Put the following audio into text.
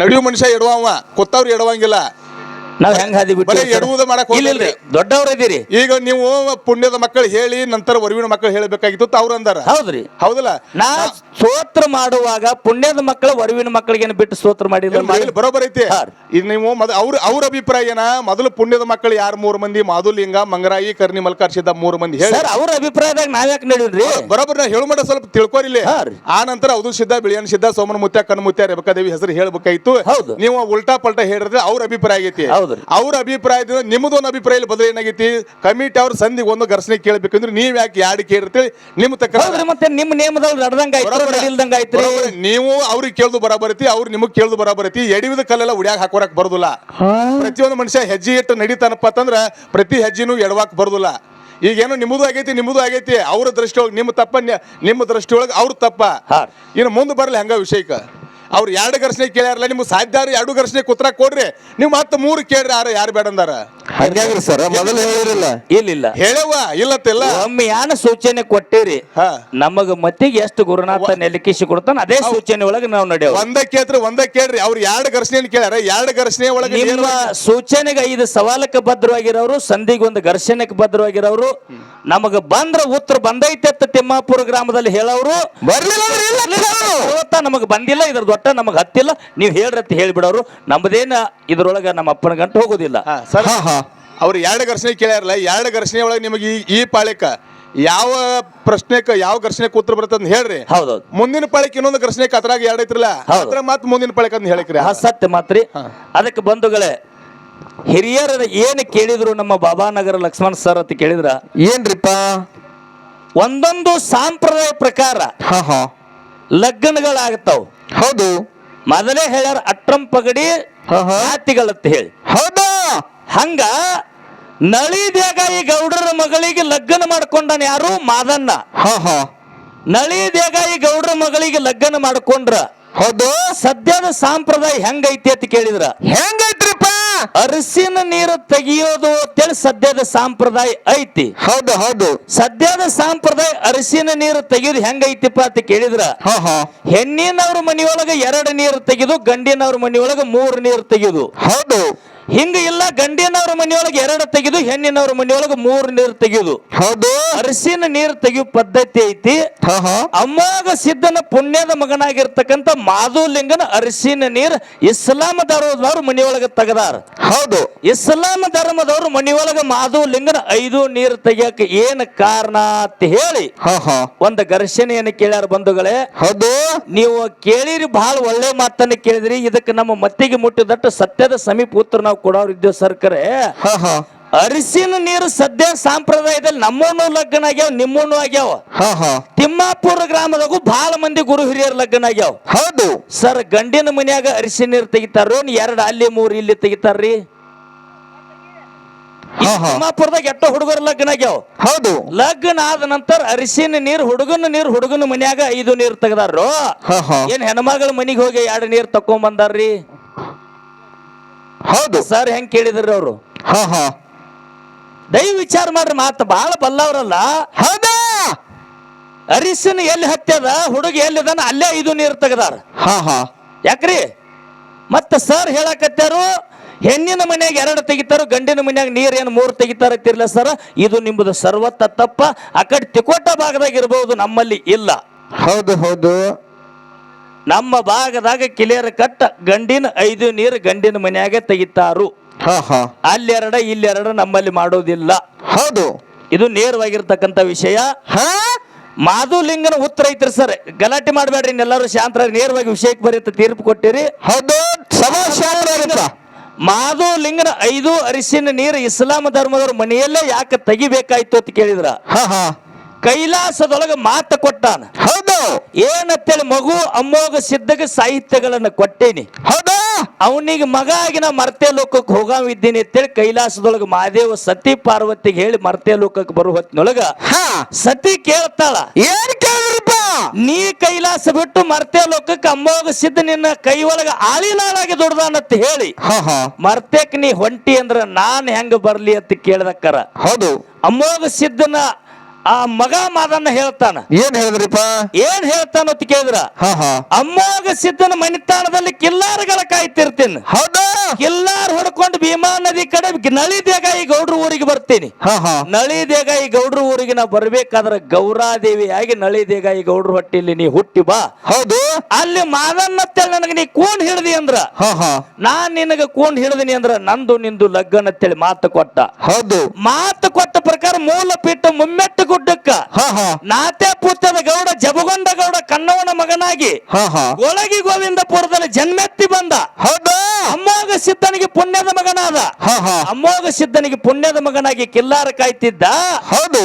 ನಡೆಯೋ ಮನುಷ್ಯ ಎಡವಾವ ಕೊತ್ತವ್ರು ಎಡವಂಗಿಲ್ಲ. ನಾವ್ ಹೆಂಗ್ ಹಾದಿ ಬಿಟ್ಟು ಬರೀ ಎಡುವುದು ಮಾಡಕ್ ಹೋಗ್ಬೇಡ್ರಿ. ದೊಡ್ಡವ್ರ ಇದೀರಿ. ಈಗ ನೀವು ಪುಣ್ಯದ ಮಕ್ಕಳು ಹೇಳಿ ನಂತರ ವರವಿನ ಮಕ್ಕಳು ಹೇಳಬೇಕಾಗಿತ್ತು ಅವ್ರು ಅಂದಾರ. ಹೌದ್ರಿ. ಹೌದಲ್ಲ? ನಾ ಸ್ತೋತ್ರ ಮಾಡುವಾಗ ಪುಣ್ಯದ ಮಕ್ಕಳ ವರುವಿನ ಮಕ್ಕಳಿಗೇನು ಬಿಟ್ಟು ಸ್ತೋತ್ರ ಮಾಡಿಲ್ಲ ಬರೋಬರ್ ಐತಿ. ಈಗ ನೀವು ಅವ್ರ ಅವ್ರ ಅಭಿಪ್ರಾಯ ಏನ? ಮೊದಲು ಪುಣ್ಯದ ಮಕ್ಕಳು ಯಾರು? ಮೂರು ಮಂದಿ ಮಾಧುಲಿಂಗ ಮಂಗರಾಯಿ ಕರ್ನಿ ಮಲ್ಕಾರ್ಸಿದ್ದ ಮೂರು ಮಂದಿ. ಹೇಳಿ. ಅವ್ರ ಅಭಿಪ್ರಾಯದಾಗ ನಾವ್ಯಾಕೆ ನಡೀವ್ರಿ ಬರೋಬರ್ ನಾ ಹೇಳು ಮಾಡ ಸ್ವಲ್ಪ ತಿಳ್ಕೊರಿಲಿ ಹಾ ರೀ. ಆ ನಂತರ ಅದು ಸಿದ್ಧ ಬಿಳಿಯನ್ ಸಿದ್ಧ ಸೋಮನ ಮುತ್ಯ ಕಣ್ಣು ಮುತ್ಯ ರೇಬಕಾದೇವಿ ಹೆಸರು ಹೇಳ್ಬೇಕಾಯ್ತು. ಹೌದು. ನೀವು ಉಲ್ಟಾ ಪಲ್ಟಾ ಹೇಳಿದ್ರೆ ಅವ್ರ ಅಭಿಪ್ರಾಯ ಆಗೈತಿ ಹೌದು ಅವ್ರ ಅಭಿಪ್ರಾಯದಿಂದ ನಿಮ್ಮದು ಒಂದು ಅಭಿಪ್ರಾಯ ಬದಲು ಏನಾಗೈತಿ? ಕಮಿಟಿ ಅವ್ರ ಸಂಧಿಗೆ ಒಂದು ಘರ್ಷಣೆ ಕೇಳಬೇಕಂದ್ರೆ ನೀವ್ ಯಾಕೆ ಯಾಡ್ ಕೇಳಿರ್ತೀವಿ ನಿಮ್ಮ ತಕ್ಕ ಮತ್ತೆ ನಿಮ್ ನೇಮದಲ್ಲಿ ನಡ್ದಂಗ ನೀವು ಅವ್ರಿಗೆ ಕೇಳ್ದು ಬರಾಬರತಿ ಅವ್ರು ನಿಮಗ್ ಕೇಳ್ದು ಬರಾಬರತಿ. ಎಡಿವಿದ ಕಲ್ಲೆಲ್ಲ ಉಡ್ಯಾಗ ಹಾಕೋರಕ್ ಬರುದಿಲ್ಲ. ಪ್ರತಿಯೊಂದು ಮನುಷ್ಯ ಹೆಜ್ಜೆ ಇಟ್ಟು ನಡೀತಾನಪ್ಪ ಅಂತಂದ್ರ ಪ್ರತಿ ಹೆಜ್ಜೆನೂ ಎಡವಾಕ್ ಬರೋದಿಲ್ಲ. ಈಗೇನು ನಿಮ್ಮದು ಆಗೈತಿ ನಿಮ್ಮದು ಆಗೈತಿ. ಅವ್ರ ದೃಷ್ಟಿ ಒಳಗೆ ನಿಮ್ಮ ತಪ್ಪ ನಿಮ್ಮ ದೃಷ್ಟಿಯೊಳಗೆ ಅವ್ರ ತಪ್ಪ. ಇನ್ನು ಮುಂದೆ ಬರಲಿ ಹಂಗ ವಿಷಯಕ್ಕೆ ಅವ್ರು ಎರಡು ಘರ್ಷಣೆ ಕೇಳ್ಯಾರಲ್ಲ ನಿಮ್ಗೆ ಸಾಧ್ಯ ಎರಡು ಘರ್ಷಣೆ ಕುತ್ರ ಕೊಡ್ರಿ. ನೀವು ಮತ್ತೆ ಮೂರು ಕೇಳ್ರಿ ಯಾರು ಯಾರು ಬೇಡ ಅಂದಾರ. ಹಂಗ್ಯಾಗ್ರಿ ಸರ್ ಮೊದಲು ಹೇಳಿರಲ್ಲ ಇಲ್ಲಿಲ್ಲ ಹೇಳವ್ವ ಇಲ್ಲತ್ತಿಲ್ಲ. ಒಮ್ಮೆ ಯಾನ ಸೂಚನೆ ಕೊಟ್ಟಿರಿ ಹಾ. ನಮಗ ಮತ್ತಿಗೆ ಎಷ್ಟು ಗುರುನಾಥ ನೆಲಕಿಸಿ ಕೊಡ್ತಾನ ಅದೇ ಸೂಚನೆ ಒಳಗೆ ನಾವು ನಡೆಯೋ ಒಂದಕ್ಕೆ ಕೇಳ್ರಿ ಒಂದ ಕೇಳ್ರಿ ಅವ್ರು ಎರಡು ಘರ್ಷಣೆ ಕೇಳ್ಯಾರ ಎರಡು ಘರ್ಷಣೆ ಒಳಗೆ ನಿಮ್ಮ ನೇರವಾಗಿ- ಸೂಚನೆಗೆ ಐದು ಸವಾಲಕ್ಕೆ ಭದ್ರವಾಗಿರೋರು ಸಂಧಿಗೆ ಒಂದು ಘರ್ಷಣೆಗೆ ಭದ್ರವಾಗಿರೋರು. ನಮಗ ಬಂದ್ರ ಉತ್ತರ ಬಂದೈತೆ ಅಂತ ತಿಮ್ಮಾಪುರ ಗ್ರಾಮದಲ್ಲಿ ಹೇಳೋರು. ಬರ್ಲಿಲ್ಲ ಅಂದ್ರೆ ಇಲ್ಲ. ಇವತ್ತ ನಮಗ್ ಬಂದಿಲ್ಲ ಇದ್ರ ದೊಡ್ಡ ನಮಗ್ ಹತ್ತಿಲ್ಲ. ನೀವು ಅಂತ ಹೇಳ್ಬಿಡೋರು. ನಮ್ದೇನ ಇದ್ರೊಳಗ ನಮ್ಮ ಅಪ್ಪನ ಗಂಟು ಹೋಗೋದಿಲ್ಲ. ಹಾ, ಸರ್. ಹಾ ಹಾ. ಅವ್ರು ಎರಡು ಘರ್ಷಣೆ ಕೇಳ್ಯಾರಲ್ಲ ಎರಡು ಘರ್ಷಣೆ ಒಳಗೆ ನಿಮಗೆ ಈ ಈ ಪಾಳ್ಯಕ್ಕ ಯಾವ ಪ್ರಶ್ನೆಕ್ಕೆ ಯಾವ ಘರ್ಷಣೆಗೆ ಉತ್ತರ ಬರುತ್ತೆ ಅಂತ ಹೇಳ್ರಿ. ಹೌದೌದು. ಮುಂದಿನ ಪಾಳಿಕೆ ಇನ್ನೊಂದು ಘರ್ಷಣೆಗೆ ಅದ್ರಾಗ ಎರಡು ಐತ್ರಲ್ಲ ಹೌದು. ಅದ್ರ ಮತ್ತೆ ಮುಂದಿನ ಪಾಳಿಕೆ ಅಂತ ಹೇಳಿಕ್ರಿ. ಹಾ ಸತ್ಯ ಮಾತ್ರಿ. ಅದಕ್ಕೆ ಬಂಧುಗಳೇ ಹಿರಿಯರ ಏನು ಕೇಳಿದ್ರು ನಮ್ಮ ಬಾಬಾನಗರ ಲಕ್ಷ್ಮಣ್ ಸರ್ ಅಂತ ಕೇಳಿದ್ರ? ಏನ್ರಿಪ್ಪ? ಒಂದೊಂದು ಸಾಂಪ್ರದಾಯ ಪ್ರಕಾರ ಹಾ ಹಾ. ಲಗ್ನಗಳಾಗ್ತಾವ್. ಹೌದು. ಮೊದಲೇ ಹೇಳ್ಯಾರ ಅಟ್ರಂ ಪಗಡಿ ಹಾ, ಹಾ. ಜಾತಿಗಳಂತ ಹೇಳಿ. ಹೌದಾ? ಹಂಗ ನಳಿದ್ಯಾಗ ಈ ಗೌಡರ ಮಗಳಿಗೆ ಲಗ್ನ ಮಾಡ್ಕೊಂಡನ ಯಾರು? ಮಾದಣ್ಣ ಹಾ ಹಾ. ನಳಿದ್ಯಾಗ ಈ ಗೌಡರ ಮಗಳಿಗೆ ಲಗ್ನ ಮಾಡ್ಕೊಂಡ್ರ. ಹೌದು. ಸದ್ಯದ ಸಾಂಪ್ರದಾಯ ಹೆಂಗೈತಿ ಅಂತ ಕೇಳಿದ್ರ. ಹೆಂಗೈತ್ರಿಪ್ಪ? ಅರಸಿನ ನೀರು ತೆಗಿಯೋದು ಅಂತೇಳಿ ಸದ್ಯದ ಸಾಂಪ್ರದಾಯ ಐತಿ. ಹೌದು ಹೌದು. ಸದ್ಯದ ಸಾಂಪ್ರದಾಯ ಅರಸಿನ ನೀರು ತೆಗಿಯೋದು ಹೆಂಗೈತಿಪ್ಪ ಅಂತ ಕೇಳಿದ್ರ. ಹಾ ಹಾ. ಹೆಣ್ಣಿನವ್ರ ಮನಿಯೊಳಗ ಎರಡು ನೀರು ತೆಗೆದು ಗಂಡಿನವ್ರ ಮನಿಯೊಳಗ ಮೂರು ನೀರು ತೆಗೆದು. ಹೌದು. ಹಿಂಗ ಇಲ್ಲ ಗಂಡಿನವ್ರ ಮನೆಯೊಳಗೆ ಎರಡು ತೆಗೆದು ಹೆಣ್ಣಿನವ್ರ ಮನೆಯೊಳಗೆ ಮೂರು ನೀರು ತೆಗೆದು. ಹೌದು. ಅರಸಿನ ನೀರು ತೆಗೆಯೋ ಪದ್ಧತಿ ಐತಿ. ಅಮ್ಮಾಗ ಸಿದ್ಧನ ಪುಣ್ಯದ ಮಗನಾಗಿರ್ತಕ್ಕಂತ ಮಾಧುಲಿಂಗನ ಅರಸಿನ ನೀರು ಇಸ್ಲಾಂ ಧರ್ಮದವ್ರು ಮನೆಯೊಳಗೆ ತೆಗದಾರ. ಹೌದು. ಇಸ್ಲಾಂ ಧರ್ಮದವ್ರು ಮನಿಯೊಳಗೆ ಮಾಧುಲಿಂಗನ ಐದು ನೀರು ತೆಗಿಯಕ್ಕೆ ಏನ್ ಕಾರಣ ಅಂತ ಹೇಳಿ ಒಂದು ಘರ್ಷಣೆಯನ್ನು ಕೇಳ್ಯಾರ ಬಂಧುಗಳೇ. ಹೌದು. ನೀವು ಕೇಳಿರಿ ಬಹಳ ಒಳ್ಳೆ ಮಾತನ್ನ ಕೇಳಿದ್ರಿ. ಇದಕ್ಕೆ ನಮ್ಮ ಮತ್ತಿಗೆ ಮುಟ್ಟಿದಟ್ಟು ಸತ್ಯದ ಸಮೀಪ ಉತ್ತರ ನಾವು ಕೊಡೋರು ಇದ್ದೇವೆ ಸರ್ಕರೆ ಹಾ ಹಾ. ಅರಿಸಿನ ನೀರು ಸದ್ಯ ಸಾಂಪ್ರದಾಯದಲ್ಲಿ ನಮ್ಮನ್ನು ಲಗ್ನ ಆಗ್ಯಾವ ನಿಮ್ಮನ್ನು ಆಗ್ಯಾವ. ಹಾ ಹಾ. ತಿಮ್ಮಾಪುರ ಗ್ರಾಮದಾಗೂ ಬಹಳ ಮಂದಿ ಗುರು ಹಿರಿಯರ ಲಗ್ನ ಆಗ್ಯಾವ. ಹೌದು. ಸರ್ ಗಂಡಿನ ಮನ್ಯಾಗ ಅರಿಸಿನ ನೀರು ತೆಗಿತಾರೋ ಎರಡು ಅಲ್ಲಿ ಮೂರು ಇಲ್ಲಿ ತೆಗಿತಾರ್ರಿ. ಈ ಹಾ, ಹಾ. ತಿಮ್ಮಾಪುರದಾಗ ಎಟ್ಟ ಹುಡುಗರ ಲಗ್ನ ಆಗ್ಯಾವ. ಹೌದು. ಲಗ್ನ ಆದ ನಂತರ ಅರಿಸಿನ ನೀರು ಹುಡುಗನ ನೀರು ಹುಡುಗನ ಮನ್ಯಾಗ ಐದು ನೀರು ತೆಗ್ದಾರೋ ಹಾ ಹಾ. ಏನ್ ಹೆಣ್ಮಗಳ ಮನಿಗೆ ಹೋಗಿ ಎರಡು ನೀರು ತಕೊಂಡ್ ಬಂದಾರ್ರಿ ಹೌದು. ಸರ್ ಹೆಂಗ್ ಕೇಳಿದ್ರಿ ಅವರು? ಹಾ ಹಾ. ದಯ ವಿಚಾರ ಮಾಡ್ರಿ ಮಾತು ಬಹಳ ಬಲ್ಲವರಲ್ಲ. ಹೌದಾ? ಅರಿಸಿನ ಎಲ್ಲಿ ಹತ್ಯದ ಹುಡುಗ ಎಲ್ಲಿದಾನ ಅಲ್ಲೇ ಇದು ನೀರು ತೆಗದಾರ. ಹಾ ಹಾ. ಯಾಕ್ರಿ? ಮತ್ತೆ ಸರ್ ಹೇಳಕತ್ತಾರು ಹೆಣ್ಣಿನ ಮನೆಯಾಗ ಎರಡು ತೆಗಿತಾರೋ ಗಂಡಿನ ಮನೆಯಾಗ ನೀರು ಏನು ಮೂರು ತೆಗಿತಾರ ತಿರ್ಲ ಸರ್. ಇದು ನಿಮ್ಮದು ಸರ್ವತ್ತ ತಪ್ಪ. ಆ ಕಡೆ ತಿಕೋಟ ಭಾಗದಾಗ ಇರಬಹುದು ನಮ್ಮಲ್ಲಿ ಇಲ್ಲ. ಹೌದು ಹೌದು. ನಮ್ಮ ಭಾಗದಾಗ ಕಿಲೇರ ಕಟ್ಟ ಗಂಡಿನ ಐದು ನೀರು ಗಂಡಿನ ಮನೆಯಾಗೆ ತೆಗಿತಾರು. ಹಾ ಹಾ. ಅಲ್ಲೆರಡ ಇಲ್ಲೆರಡ ನಮ್ಮಲ್ಲಿ ಮಾಡೋದಿಲ್ಲ. ಹೌದು. ಇದು ನೇರವಾಗಿರ್ತಕ್ಕಂಥ ವಿಷಯ. ಹಾ? ಮಾಧುಲಿಂಗನ ಉತ್ತರ ಐತ್ರಿ ಸರ್. ಗಲಾಟೆ ಮಾಡಬೇಡ್ರಿ ಎಲ್ಲರೂ ಶಾಂತರ ನೇರವಾಗಿ ವಿಷಯಕ್ಕೆ ಬರೀತ ತೀರ್ಪು ಕೊಟ್ಟಿರಿ. ಹೌದು. ಮಾಧುಲಿಂಗನ ಐದು ಅರಿಶಿನ ನೀರು ಇಸ್ಲಾಂ ಧರ್ಮದವ್ರ ಮನೆಯಲ್ಲೇ ಯಾಕೆ ತೆಗಿಬೇಕಾಯ್ತು ಅಂತ ಕೇಳಿದ್ರ? ಹಾ ಹಾ. ಕೈಲಾಸದೊಳಗೆ ಮಾತು ಕೊಟ್ಟಾನ. ಏನಂತೇಳಿ ಮಗು ಅಮ್ಮೋಗ ಸಿದ್ಧಗೆ ಸಾಹಿತ್ಯಗಳನ್ನ ಕೊಟ್ಟೇನಿ. ಹೌದಾ? ಅವನಿಗೆ ಮಗ ಆಗಿ ನಾ ಮರ್ತೆ ಲೋಕಕ್ಕೆ ಹೋಗಿದ್ದೀನಿ ಅಂತೇಳಿ ಕೈಲಾಸದೊಳಗ ಮಹಾದೇವ ಸತಿ ಪಾರ್ವತಿಗೆ ಹೇಳಿ ಮರ್ತೆ ಲೋಕಕ್ಕೆ ಬರುವ ಹೊತ್ತಿನೊಳಗ ಹಾ. ಸತಿ ಕೇಳ್ತಾಳ ಏನ್ ಕೇಳಿದ್ರಪ್ಪ? ನೀ ಕೈಲಾಸ ಬಿಟ್ಟು ಮರ್ತೆ ಲೋಕಕ್ಕೆ ಅಮ್ಮೋಗ ಸಿದ್ಧ ನಿನ್ನ ಕೈ ಒಳಗ ಆಳಿಲಾಳಾಗಿ ದುಡ್ದಾನಂತ ಹೇಳಿ. ಮರ್ತೇಕ್ ನೀ ಹೊಂಟಿ ಅಂದ್ರ ನಾನ್ ಹೆಂಗ ಬರ್ಲಿ ಅಂತ ಕೇಳ್ದಕ್ಕರ. ಹೌದು. ಅಮ್ಮೋಗ ಸಿದ್ಧನ ಆ ಮಗ ಮಾದನ್ನ ಹೇಳ್ತಾನ. ಏನ್ ಹೇಳಿದ್ರಿಪ್ಪ? ಏನ್ ಹೇಳ್ತಾನ ಅಂತ ಕೇಳಿದ್ರ? ಹಾ ಹಾ. ಅಮ್ಮೋಗ ಸಿದ್ದನ ಮನಿತಾಣದಲ್ಲಿ ಕಿಲ್ಲಾರ್ಗಳ ಕಾಯ್ತಿರ್ತೀನಿ. ಹೌದಾ? ಕಿಲ್ಲಾರ್ ಹೊಡ್ಕೊಂಡು ಭೀಮಾ ನದಿ ಕಡೆ ನಳಿ ದೇಗಾಯಿ ಗೌಡ್ರ ಊರಿಗೆ ಬರ್ತೀನಿ. ಹಾ ಹಾ. ನಳಿ ದೇಗಾಯಿ ಗೌಡ್ರ ಊರಿಗೆ ನಾ ಬರ್ಬೇಕಾದ್ರ ಗೌರಾದೇವಿಯಾಗಿ ನಳಿ ದೇಗಾಯಿ ಗೌಡ್ರ ಹೊಟ್ಟಿಲಿ ನೀ ಹುಟ್ಟಿ ಬಾ. ಹೌದು. ಅಲ್ಲಿ ಮಾದನ್ನತ್ತೇಳಿ ನನಗೆ ನೀ ಕೂನ್ ಹಿಡ್ದಿ ಅಂದ್ರ. ಹಾ ಹಾ. ನಾನ್ ನಿನಗ ಕೂನ್ ಹಿಡ್ದಿನಿ ಅಂದ್ರ ನಂದು ನಿಂದು ಲಗ್ನ ಅಂತೇಳಿ ಮಾತು ಕೊಟ್ಟ. ಹೌದು. ಮಾತು ಕೊಟ್ಟ ಪ್ರಕಾರ ಮೂಲ ಪೀಠ ಮುಮ್ಮೆಟ್ಟು ಗುಡ್ಡಕ್ಕ. ಹಾ ಹಾ. ನಾತೆ ಪುತ್ತದ ಗೌಡ ಜಬಗೊಂಡ ಗೌಡ ಕನ್ನವನ ಮಗನಾಗಿ ಹಾ ಹಾ. ಗೊಳಗಿ ಗೋವಿಂದಪುರದಲ್ಲಿ ಜನ್ಮೆತ್ತಿ ಬಂದ. ಹೌದಾ? ಅಮ್ಮೋಗ ಸಿದ್ಧನಿಗೆ ಪುಣ್ಯದ ಮಗನಾದ. ಹಾ ಹಾ. ಅಮ್ಮೋಗ ಸಿದ್ಧನಿಗೆ ಪುಣ್ಯದ ಮಗನಾಗಿ ಕಿಲ್ಲಾರ ಕಾಯ್ತಿದ್ದ. ಹೌದು.